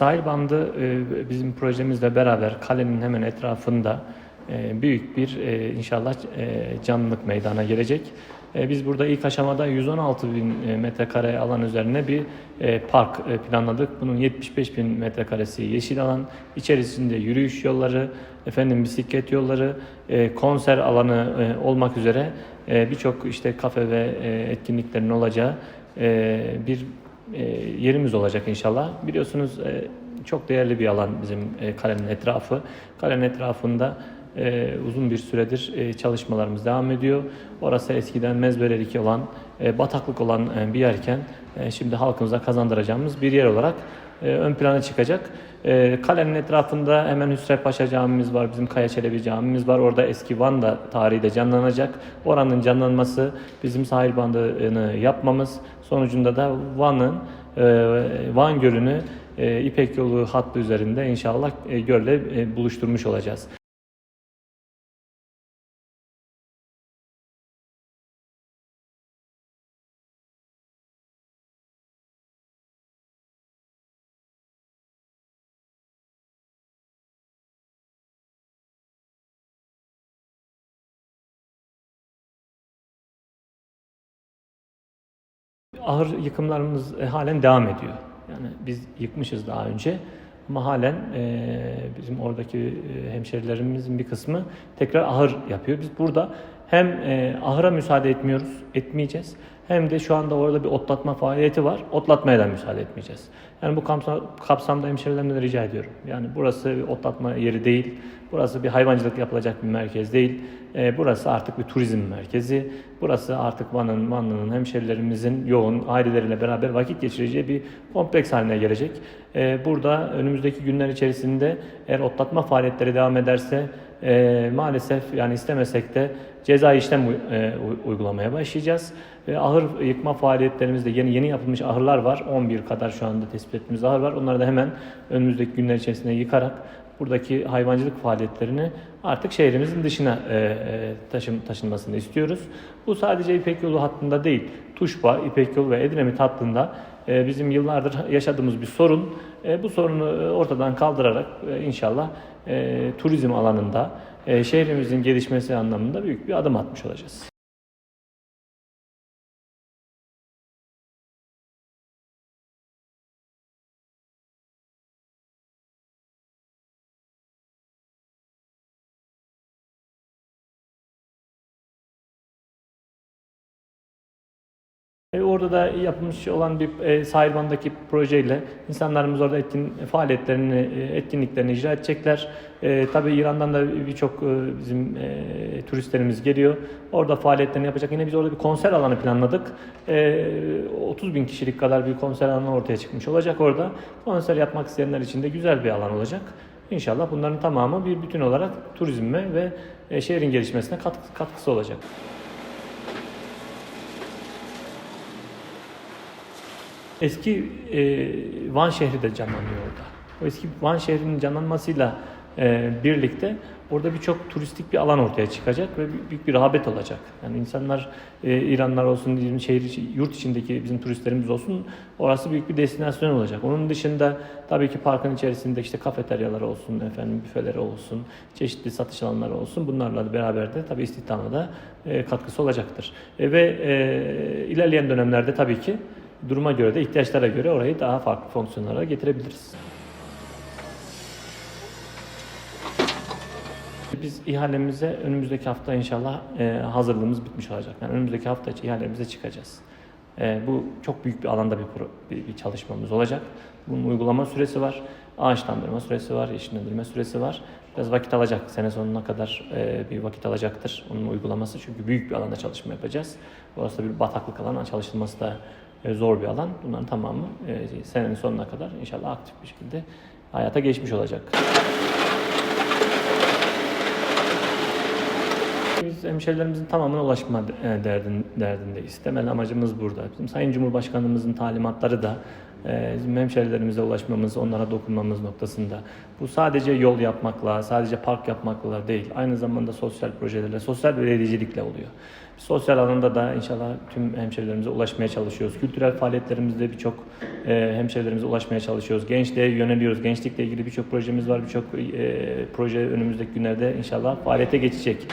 sahil bandı e, bizim projemizle beraber kalenin hemen etrafında e, büyük bir e, inşallah canlılık meydana gelecek. Biz burada ilk aşamada 116 bin metrekare alan üzerine bir park planladık. Bunun 75 bin metrekaresi yeşil alan, içerisinde yürüyüş yolları, efendim bisiklet yolları, konser alanı olmak üzere birçok işte kafe ve etkinliklerin olacağı bir yerimiz olacak inşallah. Biliyorsunuz e, çok değerli bir alan bizim e, kalenin etrafı. Kalenin etrafında e, uzun bir süredir e, çalışmalarımız devam ediyor. Orası eskiden mezberelik olan, e, bataklık olan e, bir yerken e, şimdi halkımıza kazandıracağımız bir yer olarak e, ön plana çıkacak. E, kalenin etrafında hemen Hüsrev Paşa Camimiz var, bizim Kaya Çelebi Camimiz var. Orada eski Van da tarihi de canlanacak. Oranın canlanması, bizim sahil bandını yapmamız sonucunda da Van'ın e, Van Gölü'nü e, İpek Yolu hattı üzerinde inşallah e, gölle e, buluşturmuş olacağız. Ahır yıkımlarımız e, halen devam ediyor. Yani biz yıkmışız daha önce ama halen e, bizim oradaki e, hemşerilerimizin bir kısmı tekrar ahır yapıyor. Biz burada hem e, ahıra müsaade etmiyoruz, etmeyeceğiz. Hem de şu anda orada bir otlatma faaliyeti var. Otlatmaya da müsaade etmeyeceğiz. Yani bu kapsa- kapsamda hemşerilerimden de rica ediyorum. Yani burası bir otlatma yeri değil. Burası bir hayvancılık yapılacak bir merkez değil. E, burası artık bir turizm merkezi. Burası artık Van'ın, Vanlı'nın, hemşerilerimizin yoğun aileleriyle beraber vakit geçireceği bir kompleks haline gelecek. E, burada önümüzdeki günler içerisinde eğer otlatma faaliyetleri devam ederse e, maalesef yani istemesek de ceza işlem e, uy- uygulamaya başlayacağız. E, ahır yıkma faaliyetlerimizde yeni yeni yapılmış ahırlar var. 11 kadar şu anda tespit ettiğimiz ahır var. Onları da hemen önümüzdeki günler içerisinde yıkarak buradaki hayvancılık faaliyetlerini artık şehrimizin dışına e, e, taşın, taşınmasını istiyoruz. Bu sadece İpek Yolu hattında değil, Tuşba, İpek Yolu ve Edremit hattında bizim yıllardır yaşadığımız bir sorun. E, bu sorunu e, ortadan kaldırarak e, inşallah e, turizm alanında şehrimizin gelişmesi anlamında büyük bir adım atmış olacağız. E, Orada da yapılmış olan bir e, sahil bandaki projeyle insanlarımız orada etkin faaliyetlerini, e, etkinliklerini icra edecekler. E, tabii İran'dan da birçok e, bizim e, turistlerimiz geliyor. Orada faaliyetlerini yapacak. Yine biz orada bir konser alanı planladık. E, 30 bin kişilik kadar bir konser alanı ortaya çıkmış olacak orada. Konser yapmak isteyenler için de güzel bir alan olacak. İnşallah bunların tamamı bir bütün olarak turizme ve e, şehrin gelişmesine katkı- katkısı olacak. Eski e, Van şehri de canlanıyor orada. O eski Van şehrinin canlanmasıyla e, birlikte orada birçok turistik bir alan ortaya çıkacak ve büyük- bir rağbet olacak. Yani insanlar, e, İranlar olsun, şehir yurt içindeki bizim turistlerimiz olsun, orası büyük bir destinasyon olacak. Onun dışında tabii ki parkın içerisinde işte kafeteryalar olsun, efendim büfeleri olsun, çeşitli satış alanları olsun. Bunlarla beraber de tabii istihdama da e, katkısı olacaktır. E, ve e, ilerleyen dönemlerde tabii ki duruma göre de ihtiyaçlara göre orayı daha farklı fonksiyonlara getirebiliriz. Biz ihalemize önümüzdeki hafta inşallah e, hazırlığımız bitmiş olacak. Yani önümüzdeki hafta ihalemize çıkacağız. E, bu çok büyük bir alanda bir, bir, bir çalışmamız olacak. Bunun uygulama süresi var, ağaçlandırma süresi var, yeşillendirme süresi var. Biraz vakit alacak. Sene sonuna kadar e, bir vakit alacaktır onun uygulaması. Çünkü büyük bir alanda çalışma yapacağız. Orası bir bataklık alan, çalışılması da e, zor bir alan. Bunların tamamı e, senenin sonuna kadar inşallah aktif bir şekilde hayata geçmiş olacak. Biz hemşehrilerimizin tamamına ulaşma e, derdin, derdindeyiz. Temel amacımız burada. Bizim Sayın Cumhurbaşkanımızın talimatları da e, bizim hemşerilerimize ulaşmamız, onlara dokunmamız noktasında. Bu sadece yol yapmakla, sadece park yapmakla değil, aynı zamanda sosyal projelerle, sosyal belediyecilikle oluyor. Sosyal alanda da inşallah tüm hemşerilerimize ulaşmaya çalışıyoruz. Kültürel faaliyetlerimizde birçok e, ulaşmaya çalışıyoruz. Gençliğe yöneliyoruz. Gençlikle ilgili birçok projemiz var. Birçok e, proje önümüzdeki günlerde inşallah faaliyete geçecek.